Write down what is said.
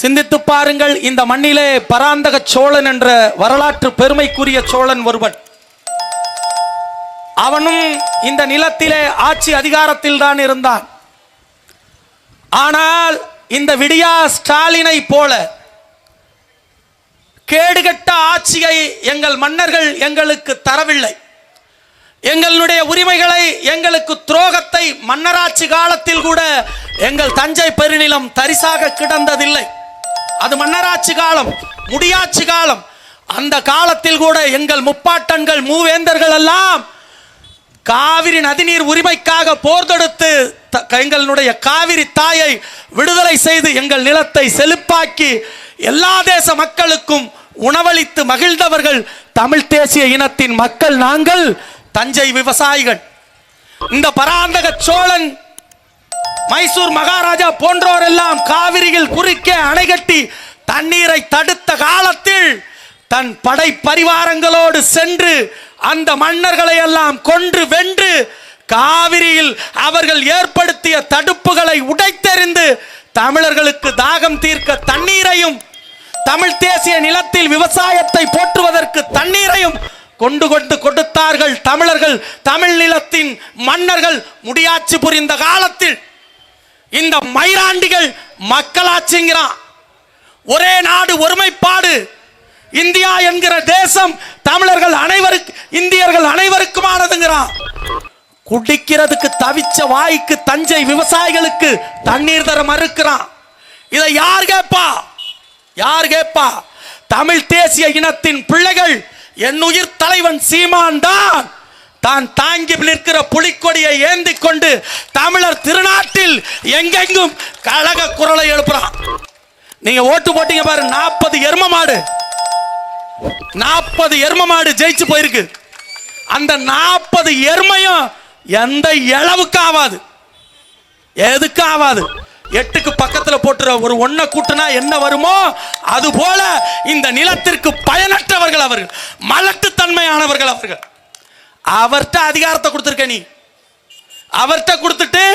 சிந்தித்து பாருங்கள் இந்த மண்ணிலே பராந்தக சோழன் என்ற வரலாற்று பெருமைக்குரிய சோழன் ஒருவன். அவனும் இந்த நிலத்திலே ஆட்சி அதிகாரத்தில் தான் இருந்தான். ஆனால் இந்த விடியா ஸ்டாலினை போல கேடுகட்ட ஆட்சியை எங்கள் மன்னர்கள் எங்களுக்கு தரவில்லை. எங்களுடைய உரிமைகளை எங்களுக்கு துரோகத்தை மன்னராட்சி காலத்தில் கூட எங்கள் தஞ்சை பெருநிலம் தரிசாக கிடந்ததில்லை. அது மன்னராட்சி காலம் முடியாட்சி காலம். அந்த காலத்தில் கூட எங்கள் முப்பாட்டன்கள் மூவேந்தர்கள் எல்லாம் காவிரி நதிநீர் உரிமைக்காக போர் தொடுத்து த- எங்களுடைய காவிரி தாயை விடுதலை செய்து எங்கள் நிலத்தை செழிப்பாக்கி எல்லா தேச மக்களுக்கும் உணவளித்து மகிழ்ந்தவர்கள் தமிழ் தேசிய இனத்தின் மக்கள் நாங்கள் தஞ்சை விவசாயிகள். இந்த பராந்தக சோழன் மைசூர் மகாராஜா போன்றோர் எல்லாம் காவிரியில் குறுக்கே அணை கட்டி தண்ணீரை தடுத்த காலத்தில் தன் படை பரிவாரங்களோடு சென்று அந்த மன்னர்களை எல்லாம் கொன்று வென்று காவிரியில் அவர்கள் ஏற்படுத்திய தடுப்புகளை உடைத்தெறிந்து தமிழர்களுக்கு தாகம் தீர்க்க தண்ணீரையும் தமிழ் தேசிய நிலத்தில் விவசாயத்தை போற்றுவதற்கு தண்ணீரையும் கொண்டு கொண்டு கொடுத்தார்கள் தமிழர்கள் தமிழ் நிலத்தின் மன்னர்கள். முடியாட்சி புரிந்த காலத்தில் இந்த மைராண்டிகள் மக்களாட்சிங்கிறான் ஒரே நாடு ஒருமைப்பாடு. இந்தியா என்கிற தேசம் தமிழர்கள் அனைவருக்கு இந்தியர்கள் அனைவருக்குமானதுங்கிறான் குடிக்கிறதுக்கு தவிச்ச வாய்க்கு தஞ்சை விவசாயிகளுக்கு தண்ணீர் தர மறுக்கிறான் இதை யார் கேட்பா யார் கேட்பா தமிழ் தேசிய இனத்தின் பிள்ளைகள் என் உயிர் தலைவன் சீமான் தான் தான் தாங்கி நிற்கிற புலிக்கொடியை ஏந்தி கொண்டு தமிழர் திருநாட்டில் எங்கெங்கும் கழக குரலை எழுப்புறான். நீங்க ஓட்டு போட்டீங்க பாரு நாற்பது எரும மாடு. நாற்பது எரும மாடு ஜெயிச்சு போயிருக்கு. அந்த நாற்பது எருமையும் எந்த இளவுக்கு ஆகாது எதுக்கு ஆகாது எட்டுக்கு பக்கத்துல போட்டுற ஒரு ஒன்ன கூட்டுனா என்ன வருமோ அது போல இந்த நிலத்திற்கு பயனற்றவர்கள் அவர்கள் மலட்டுத்தன்மையானவர்கள் அவர்கள். அவர்கிட்ட அதிகாரத்தை கொடுத்துருக்க நீ. அவர்கிட்ட கொடுத்துட்டு